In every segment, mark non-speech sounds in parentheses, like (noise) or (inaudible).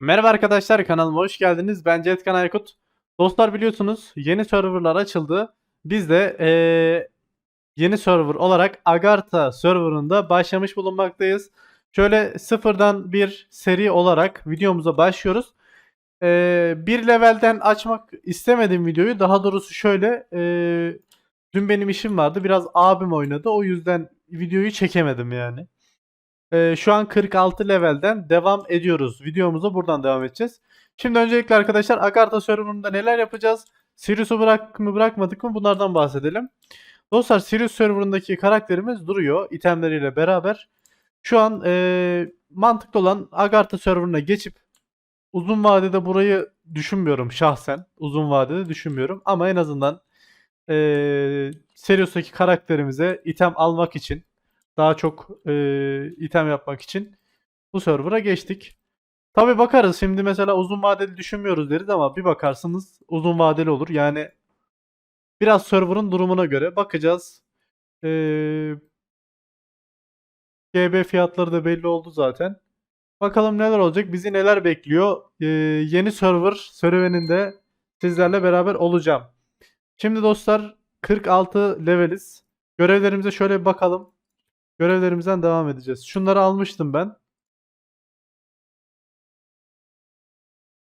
Merhaba arkadaşlar kanalıma hoş geldiniz. Ben Cetkan Aykut. Dostlar biliyorsunuz yeni serverlar açıldı. Biz de eee, yeni server olarak Agartha serverında başlamış bulunmaktayız. Şöyle sıfırdan bir seri olarak videomuza başlıyoruz. Eee, bir levelden açmak istemedim videoyu. Daha doğrusu şöyle eee, dün benim işim vardı. Biraz abim oynadı. O yüzden videoyu çekemedim yani. Ee, şu an 46 levelden devam ediyoruz. Videomuza buradan devam edeceğiz. Şimdi öncelikle arkadaşlar Agartha serverında neler yapacağız? Sirius'u bırak mı bırakmadık mı bunlardan bahsedelim. Dostlar Sirius serverındaki karakterimiz duruyor itemleriyle beraber. Şu an ee, mantıklı olan Agartha serverına geçip uzun vadede burayı düşünmüyorum şahsen. Uzun vadede düşünmüyorum ama en azından ee, Sirius'taki karakterimize item almak için daha çok e, item yapmak için bu server'a geçtik. Tabi bakarız şimdi mesela uzun vadeli düşünmüyoruz deriz ama bir bakarsınız uzun vadeli olur. Yani biraz server'ın durumuna göre bakacağız. Ee, GB fiyatları da belli oldu zaten. Bakalım neler olacak, bizi neler bekliyor. Ee, yeni server serüveninde sizlerle beraber olacağım. Şimdi dostlar 46 leveliz. Görevlerimize şöyle bir bakalım. Görevlerimizden devam edeceğiz. Şunları almıştım ben.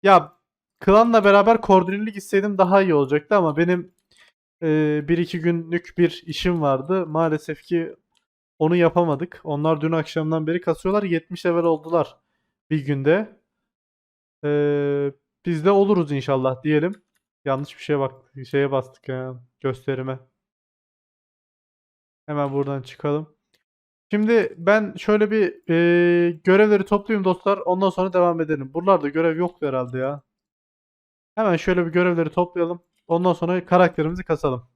Ya klanla beraber koordineli gitseydim daha iyi olacaktı ama benim e, bir iki günlük bir işim vardı. Maalesef ki onu yapamadık. Onlar dün akşamdan beri kasıyorlar. 70 level oldular bir günde. E, biz de oluruz inşallah diyelim. Yanlış bir şeye bak şeye bastık ya gösterime. Hemen buradan çıkalım. Şimdi ben şöyle bir e, görevleri toplayayım dostlar. Ondan sonra devam edelim. Buralarda görev yoktu herhalde ya. Hemen şöyle bir görevleri toplayalım. Ondan sonra karakterimizi kasalım.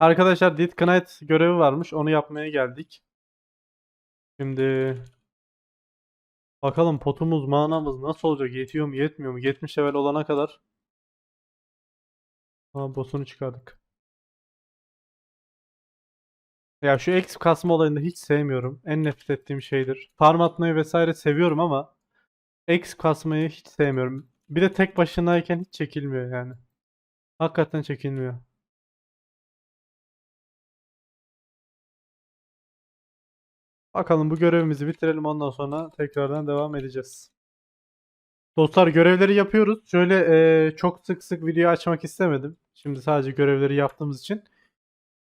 Arkadaşlar Dead Knight görevi varmış. Onu yapmaya geldik. Şimdi bakalım potumuz, manamız nasıl olacak? Yetiyor mu, yetmiyor mu? 70 level olana kadar. Aa, boss'unu çıkardık. Ya şu X kasma olayını hiç sevmiyorum. En nefret ettiğim şeydir. Farm atmayı vesaire seviyorum ama X kasmayı hiç sevmiyorum. Bir de tek başınayken hiç çekilmiyor yani. Hakikaten çekilmiyor. Bakalım bu görevimizi bitirelim ondan sonra tekrardan devam edeceğiz. Dostlar görevleri yapıyoruz. Şöyle eee, çok sık sık video açmak istemedim. Şimdi sadece görevleri yaptığımız için.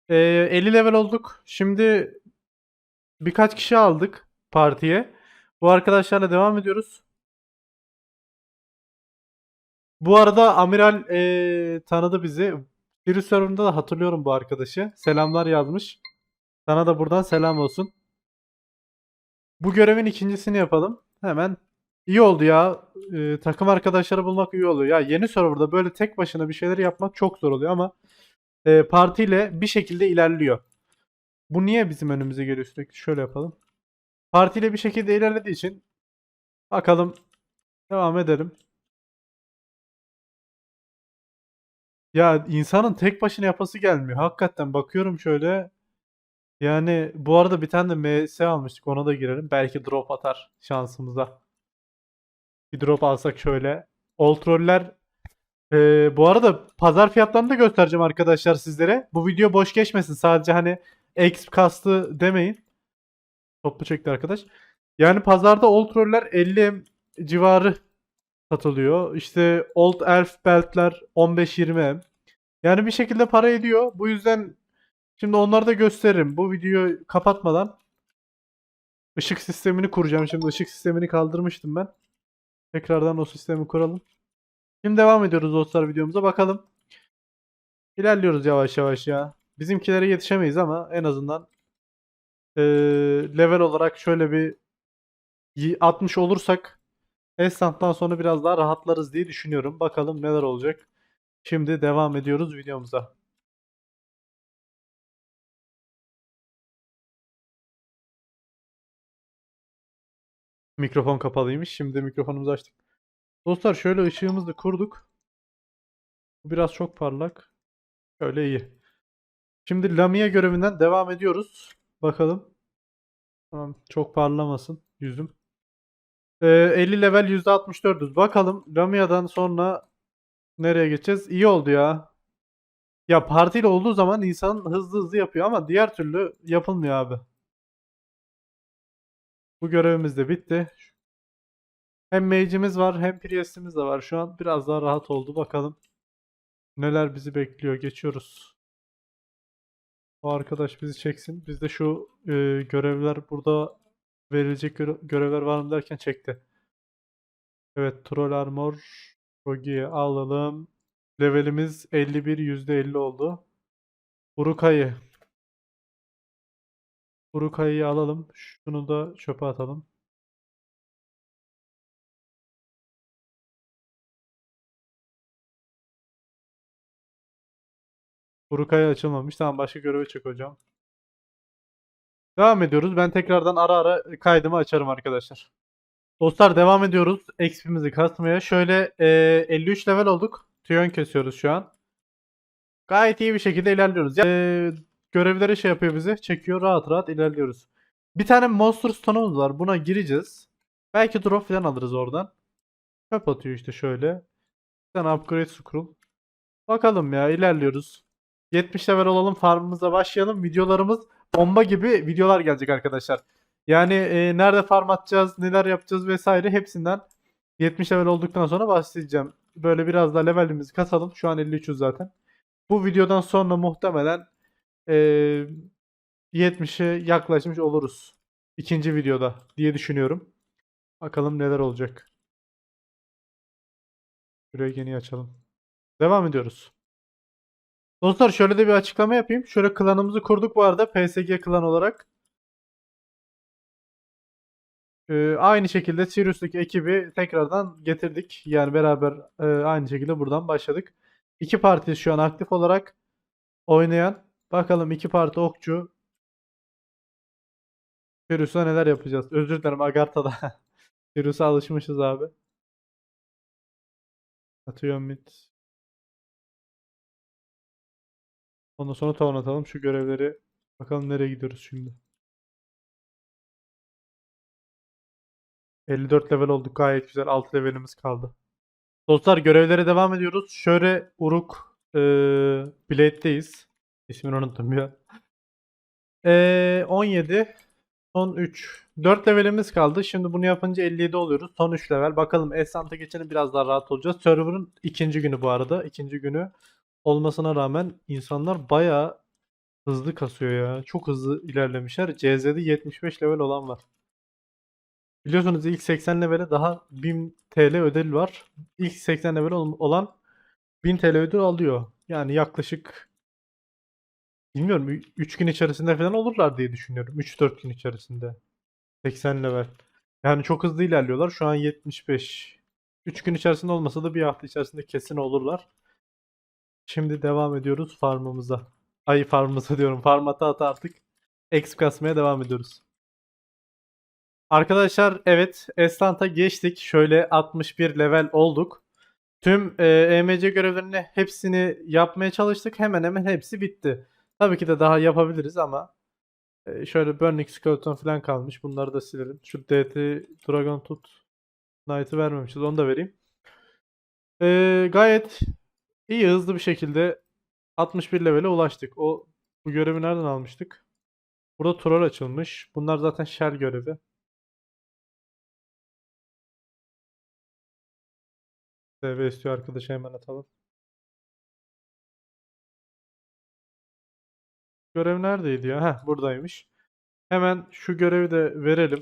Eee 50 level olduk. Şimdi birkaç kişi aldık partiye. Bu arkadaşlarla devam ediyoruz. Bu arada Amiral eee, tanıdı bizi. Bir serverında da hatırlıyorum bu arkadaşı. Selamlar yazmış. Sana da buradan selam olsun. Bu görevin ikincisini yapalım. Hemen iyi oldu ya. Eee, takım arkadaşları bulmak iyi oluyor. Ya yeni serverda böyle tek başına bir şeyler yapmak çok zor oluyor ama eee, partiyle bir şekilde ilerliyor. Bu niye bizim önümüze geliyor sürekli? Şöyle yapalım. Partiyle bir şekilde ilerlediği için bakalım devam edelim. Ya insanın tek başına yapası gelmiyor. Hakikaten bakıyorum şöyle. Yani bu arada bir tane de MS almıştık. Ona da girelim. Belki drop atar şansımıza. Bir drop alsak şöyle. Old troller. Ee, bu arada pazar fiyatlarını da göstereceğim arkadaşlar sizlere. Bu video boş geçmesin. Sadece hani X kastı demeyin. Toplu çekti arkadaş. Yani pazarda Old Troller 50 civarı satılıyor. İşte Old Elf beltler 15-20 Yani bir şekilde para ediyor. Bu yüzden şimdi onları da gösteririm. Bu videoyu kapatmadan ışık sistemini kuracağım. Şimdi ışık sistemini kaldırmıştım ben. Tekrardan o sistemi kuralım. Şimdi devam ediyoruz dostlar videomuza. Bakalım. İlerliyoruz yavaş yavaş ya. Bizimkilere yetişemeyiz ama en azından eee, level olarak şöyle bir y- 60 olursak Esnaftan sonra biraz daha rahatlarız diye düşünüyorum. Bakalım neler olacak. Şimdi devam ediyoruz videomuza. Mikrofon kapalıymış. Şimdi mikrofonumuzu açtık. Dostlar şöyle ışığımızı kurduk. Bu biraz çok parlak. Şöyle iyi. Şimdi Lamia görevinden devam ediyoruz. Bakalım. Tamam çok parlamasın yüzüm. Ee, 50 level %64'üz. Bakalım Lamia'dan sonra nereye geçeceğiz? İyi oldu ya. Ya partiyle olduğu zaman insan hızlı hızlı yapıyor ama diğer türlü yapılmıyor abi. Bu görevimiz de bitti. Hem mage'imiz var hem priest'imiz de var. Şu an biraz daha rahat oldu. Bakalım neler bizi bekliyor. Geçiyoruz. O arkadaş bizi çeksin. Biz de şu e, görevler burada verilecek göre- görevler var mı derken çekti. Evet, Troll Armor Rogi'yi alalım. Levelimiz 51 %50 oldu. Urukay'ı. Urukay'ı alalım. Şunu da çöpe atalım. Urukay açılmamış. Tamam başka göreve çık hocam. Devam ediyoruz. Ben tekrardan ara ara kaydımı açarım arkadaşlar. Dostlar devam ediyoruz. XP'mizi kasmaya. Şöyle e, 53 level olduk. Tüyon kesiyoruz şu an. Gayet iyi bir şekilde ilerliyoruz. E, görevleri şey yapıyor bizi. Çekiyor rahat rahat ilerliyoruz. Bir tane Monster Stone'umuz var. Buna gireceğiz. Belki drop falan alırız oradan. Çöp atıyor işte şöyle. Bir tane upgrade scroll. Bakalım ya ilerliyoruz. 70 level olalım farmımıza başlayalım. Videolarımız bomba gibi videolar gelecek arkadaşlar. Yani e, nerede farm atacağız, neler yapacağız vesaire hepsinden 70 level olduktan sonra bahsedeceğim. Böyle biraz daha levelimizi kasalım. Şu an 53'üz zaten. Bu videodan sonra muhtemelen e, 70'e yaklaşmış oluruz. İkinci videoda diye düşünüyorum. Bakalım neler olacak. Şurayı yeni açalım. Devam ediyoruz. Dostlar şöyle de bir açıklama yapayım. Şöyle klanımızı kurduk bu arada PSG klan olarak. Ee, aynı şekilde Sirius'taki ekibi tekrardan getirdik. Yani beraber e, aynı şekilde buradan başladık. İki parti şu an aktif olarak oynayan. Bakalım iki parti okçu. Sirius'a neler yapacağız? Özür dilerim Agartha'da. (laughs) Sirius'a alışmışız abi. Atıyorum mid. Ondan sonra tavan atalım şu görevleri. Bakalım nereye gidiyoruz şimdi. 54 level olduk gayet güzel. 6 levelimiz kaldı. Dostlar görevlere devam ediyoruz. Şöyle Uruk e, Blade'deyiz. İsmini unuttum ya. E, 17 son 3. 4 levelimiz kaldı. Şimdi bunu yapınca 57 oluyoruz. Son 3 level. Bakalım Esant'a geçelim biraz daha rahat olacağız. Server'ın ikinci günü bu arada. İkinci günü olmasına rağmen insanlar bayağı hızlı kasıyor ya. Çok hızlı ilerlemişler. CZ'de 75 level olan var. Biliyorsunuz ilk 80 levele daha 1000 TL ödül var. İlk 80 level ol- olan 1000 TL ödül alıyor. Yani yaklaşık bilmiyorum 3 gün içerisinde falan olurlar diye düşünüyorum. 3-4 gün içerisinde. 80 level. Yani çok hızlı ilerliyorlar. Şu an 75. 3 gün içerisinde olmasa da bir hafta içerisinde kesin olurlar. Şimdi devam ediyoruz farmımıza. Ay farmımıza (laughs) diyorum. Farm ata ata artık exp kasmaya devam ediyoruz. Arkadaşlar evet Estant'a geçtik. Şöyle 61 level olduk. Tüm e, EMC görevlerini hepsini yapmaya çalıştık. Hemen hemen hepsi bitti. Tabii ki de daha yapabiliriz ama e, şöyle Burning Skeleton falan kalmış. Bunları da silelim. Şu DT Dragon Tooth Knight'ı vermemişiz. Onu da vereyim. E, gayet iyi hızlı bir şekilde 61 levele ulaştık. O bu görevi nereden almıştık? Burada troll açılmış. Bunlar zaten shell görevi. CV istiyor arkadaşa hemen atalım. Görev neredeydi ya? Heh buradaymış. Hemen şu görevi de verelim.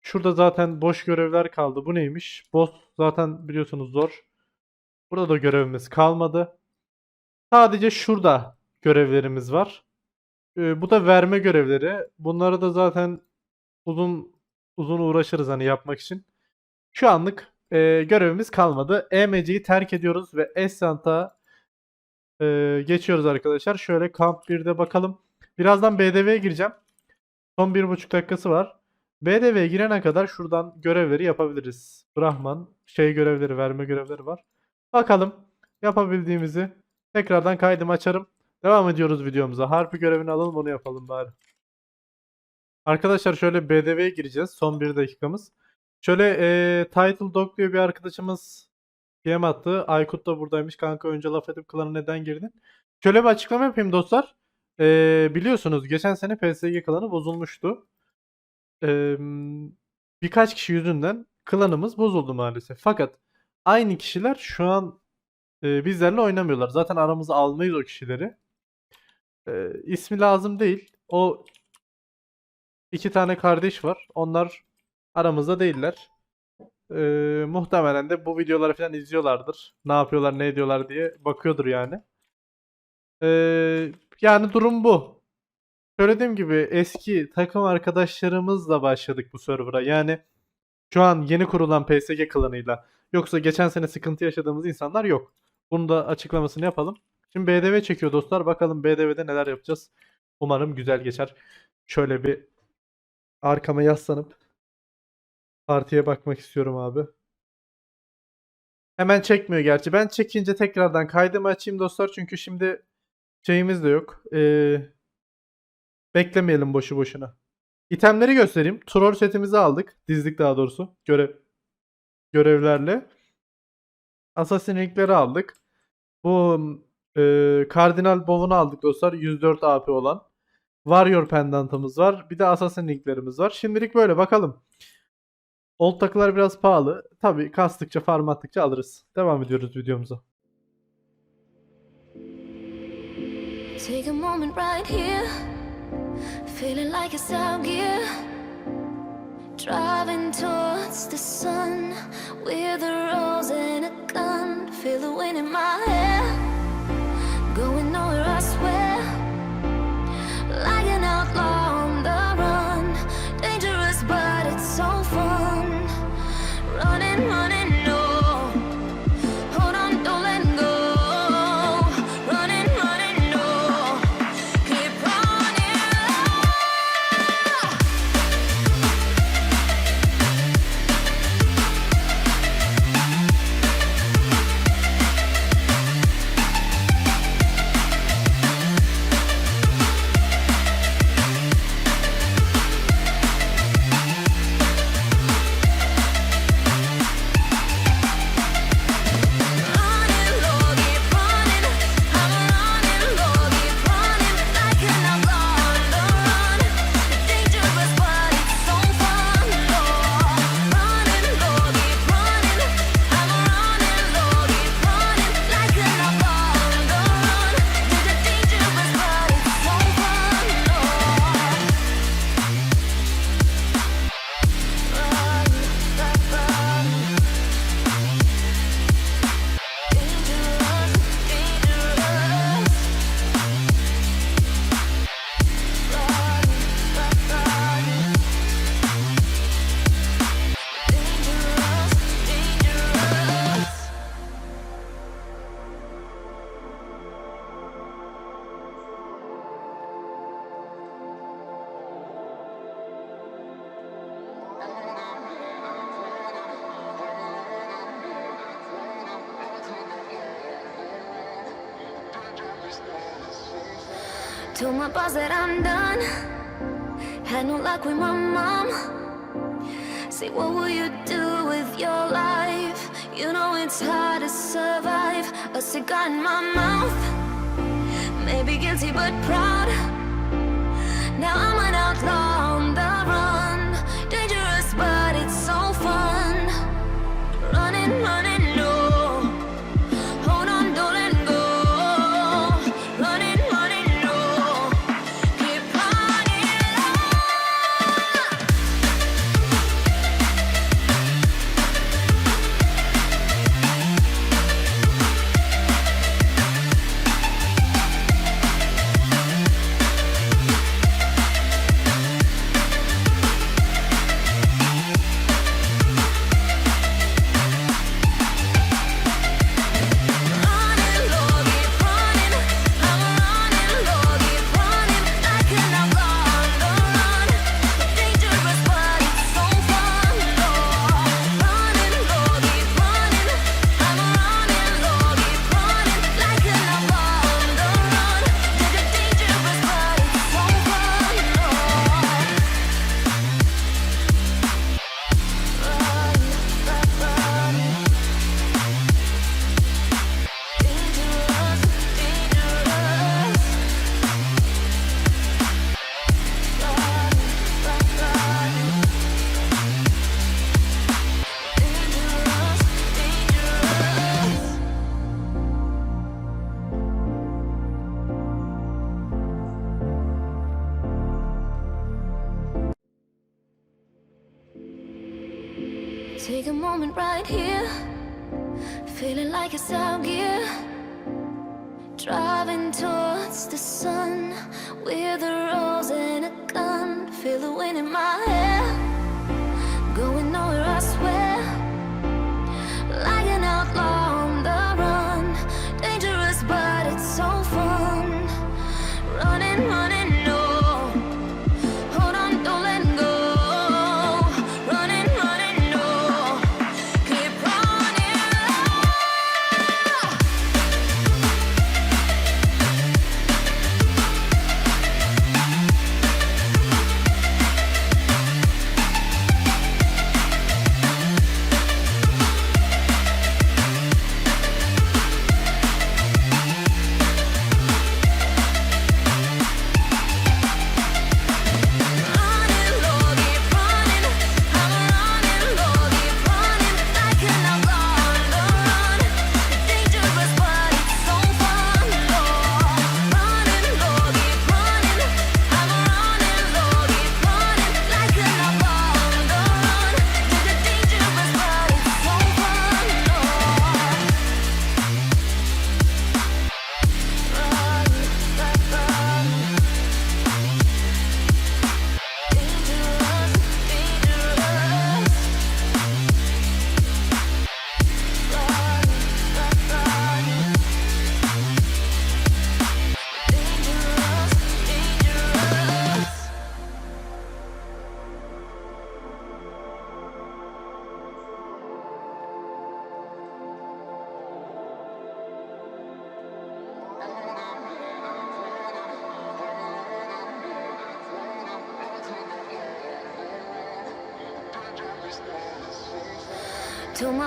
Şurada zaten boş görevler kaldı. Bu neymiş? Boss zaten biliyorsunuz zor. Burada da görevimiz kalmadı. Sadece şurada görevlerimiz var. Ee, bu da verme görevleri. Bunları da zaten uzun uzun uğraşırız hani yapmak için. Şu anlık e, görevimiz kalmadı. EMC'yi terk ediyoruz ve Esant'a e, geçiyoruz arkadaşlar. Şöyle kamp 1'de bakalım. Birazdan BDV'ye gireceğim. Son 1,5 dakikası var. BDV'ye girene kadar şuradan görevleri yapabiliriz. Brahman şey görevleri, verme görevleri var. Bakalım yapabildiğimizi tekrardan kaydımı açarım. Devam ediyoruz videomuza. Harpi görevini alalım onu yapalım bari. Arkadaşlar şöyle BDV'ye gireceğiz. Son bir dakikamız. Şöyle eee Title Dog diye bir arkadaşımız DM attı. Aykut da buradaymış. Kanka önce laf edip klana neden girdin? Şöyle bir açıklama yapayım dostlar. Eee, biliyorsunuz geçen sene PSG klanı bozulmuştu. Eee, birkaç kişi yüzünden klanımız bozuldu maalesef. Fakat aynı kişiler şu an eee, bizlerle oynamıyorlar. Zaten aramıza almayız o kişileri. Eee, ismi lazım değil. O iki tane kardeş var. Onlar aramızda değiller. Eee, muhtemelen de bu videoları falan izliyorlardır. Ne yapıyorlar, ne ediyorlar diye bakıyordur yani. Eee, yani durum bu. Söylediğim gibi eski takım arkadaşlarımızla başladık bu server'a. Yani şu an yeni kurulan PSG klanıyla. Yoksa geçen sene sıkıntı yaşadığımız insanlar yok. Bunu da açıklamasını yapalım. Şimdi BDV çekiyor dostlar. Bakalım BDV'de neler yapacağız. Umarım güzel geçer. Şöyle bir arkama yaslanıp partiye bakmak istiyorum abi. Hemen çekmiyor gerçi. Ben çekince tekrardan kaydımı açayım dostlar. Çünkü şimdi şeyimiz de yok. Ee, beklemeyelim boşu boşuna. İtemleri göstereyim. Troll setimizi aldık. Dizdik daha doğrusu. Görev görevlerle. Assassin Ring'leri aldık. Bu e, Kardinal Bow'unu aldık dostlar. 104 AP olan. Warrior pendantımız var. Bir de Assassin Ring'lerimiz var. Şimdilik böyle bakalım. Old takılar biraz pahalı. Tabi kastıkça farm attıkça alırız. Devam ediyoruz videomuza. Take a moment right here, feeling like it's out gear. Driving towards the sun with a rose and a gun. Feel the wind in my hair, going nowhere, I swear. Told my boss that I'm done. Had no luck with my mom. Say, what will you do with your life? You know it's hard to survive. A cigar in my mouth. Maybe guilty but proud. Now I'm an outlaw Driving towards the sun with a rose and a gun. Feel the wind in my hair,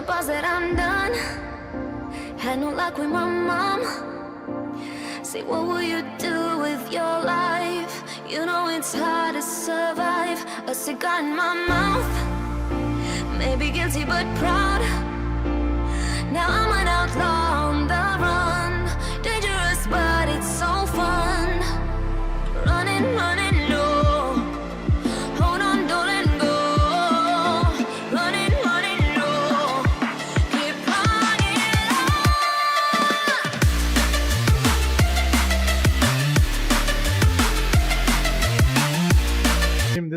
my that I'm done. Had no luck with my mom. Say, what will you do with your life? You know it's hard to survive. A cigar in my mouth. Maybe guilty but proud. Now I'm an outlaw on the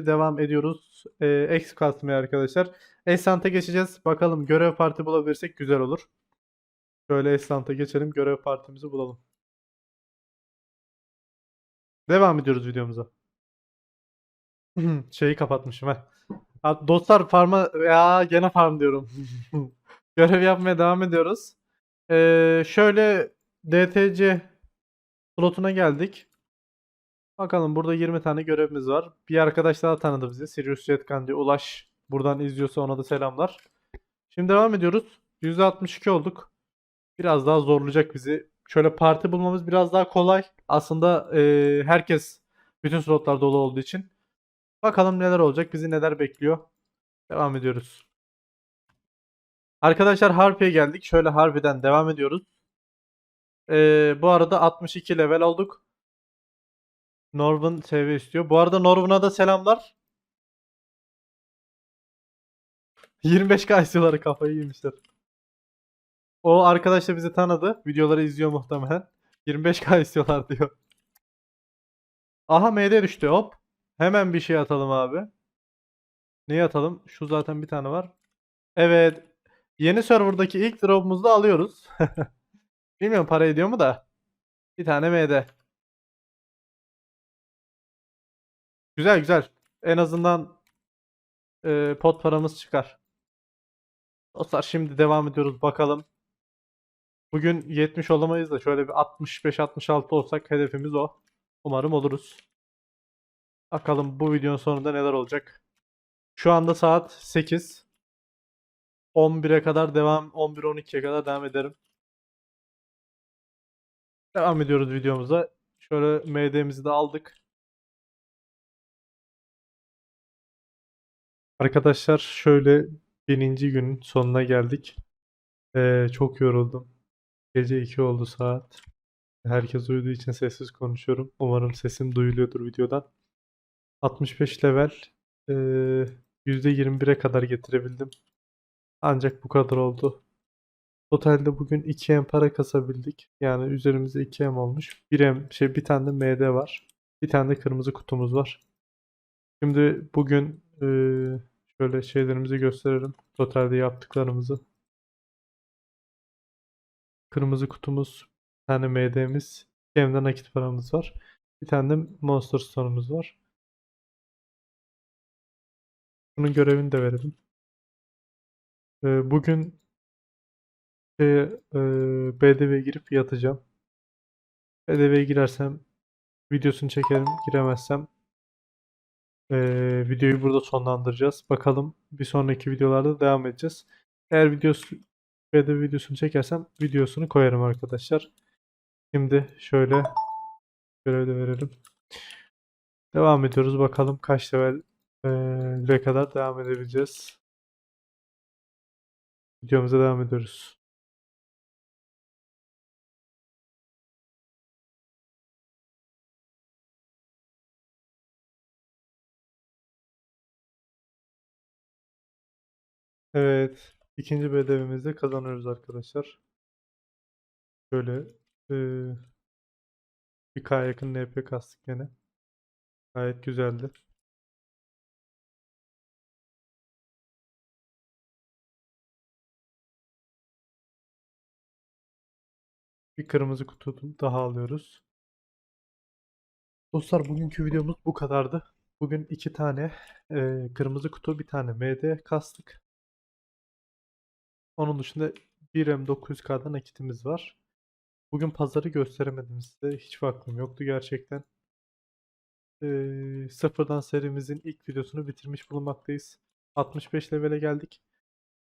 devam ediyoruz. Ee, X kasmaya arkadaşlar. Esant'a geçeceğiz. Bakalım görev parti bulabilirsek güzel olur. Şöyle Esant'a geçelim. Görev partimizi bulalım. Devam ediyoruz videomuza. (clears throat) Şeyi kapatmışım. Ha, Dostlar farma ya gene farm diyorum. (laughs) Görev yapmaya devam ediyoruz. Ee, şöyle DTC slotuna geldik. Bakalım burada 20 tane görevimiz var. Bir arkadaş daha tanıdı bizi. Sirius Jetkan Ulaş. Buradan izliyorsa ona da selamlar. Şimdi devam ediyoruz. %62 olduk. Biraz daha zorlayacak bizi. Şöyle parti bulmamız biraz daha kolay. Aslında e, herkes bütün slotlar dolu olduğu için. Bakalım neler olacak, bizi neler bekliyor. Devam ediyoruz. Arkadaşlar Harpy'ye geldik. Şöyle Harpy'den devam ediyoruz. E, bu arada 62 level olduk. Norvin seviye istiyor. Bu arada Norvin'a da selamlar. 25k istiyorlar kafayı yemişler. O arkadaş da bizi tanıdı. Videoları izliyor muhtemelen. 25k istiyorlar (laughs) diyor. Aha MD düştü hop. Hemen bir şey atalım abi. Neyi atalım? Şu zaten bir tane var. Evet. Yeni serverdaki ilk drop'umuzu da alıyoruz. (laughs) Bilmiyorum para ediyor mu da. Bir tane MD. Güzel güzel. En azından e, pot paramız çıkar. Dostlar şimdi devam ediyoruz bakalım. Bugün 70 olamayız da şöyle bir 65-66 olsak hedefimiz o. Umarım oluruz. Bakalım bu videonun sonunda neler olacak. Şu anda saat 8. 11'e kadar devam 11-12'ye kadar devam ederim. Devam ediyoruz videomuza. Şöyle MD'mizi de aldık. Arkadaşlar şöyle bininci günün sonuna geldik. Ee, çok yoruldum. Gece 2 oldu saat. Herkes uyuduğu için sessiz konuşuyorum. Umarım sesim duyuluyordur videodan. 65 level ee, %21'e kadar getirebildim. Ancak bu kadar oldu. Totalde bugün 2M para kasabildik. Yani üzerimizde 2M olmuş. 1M şey bir tane de MD var. Bir tane de kırmızı kutumuz var. Şimdi bugün eee, şöyle şeylerimizi gösterelim. Totalde yaptıklarımızı. Kırmızı kutumuz, bir tane MD'miz, tane de nakit paramız var. Bir tane de Monster Stone'umuz var. Bunun görevini de verelim. Eee, bugün şeye, eee, BDV'ye girip yatacağım. BDV'ye girersem videosunu çekerim. Giremezsem eee, videoyu burada sonlandıracağız. Bakalım bir sonraki videolarda devam edeceğiz. Eğer videosu BDV videosunu çekersem videosunu koyarım arkadaşlar. Şimdi şöyle görev de verelim. Devam ediyoruz. Bakalım kaç level ve kadar devam edebileceğiz. Videomuza devam ediyoruz. Evet. ikinci BDV'mizde kazanıyoruz arkadaşlar. Şöyle eee bir K yakın NP kastık gene. Gayet güzeldi. Bir kırmızı kutu daha alıyoruz. Dostlar bugünkü videomuz bu kadardı. Bugün iki tane eee, kırmızı kutu, bir tane MD kastık. Onun dışında 1M900K'da nakitimiz var. Bugün pazarı gösteremedim size. Hiç vaktim yoktu gerçekten. Eee, sıfırdan serimizin ilk videosunu bitirmiş bulunmaktayız. 65 levele geldik.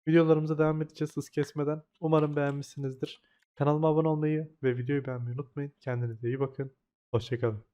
Videolarımıza devam edeceğiz hız kesmeden. Umarım beğenmişsinizdir. Kanalıma abone olmayı ve videoyu beğenmeyi unutmayın. Kendinize iyi bakın. Hoşçakalın.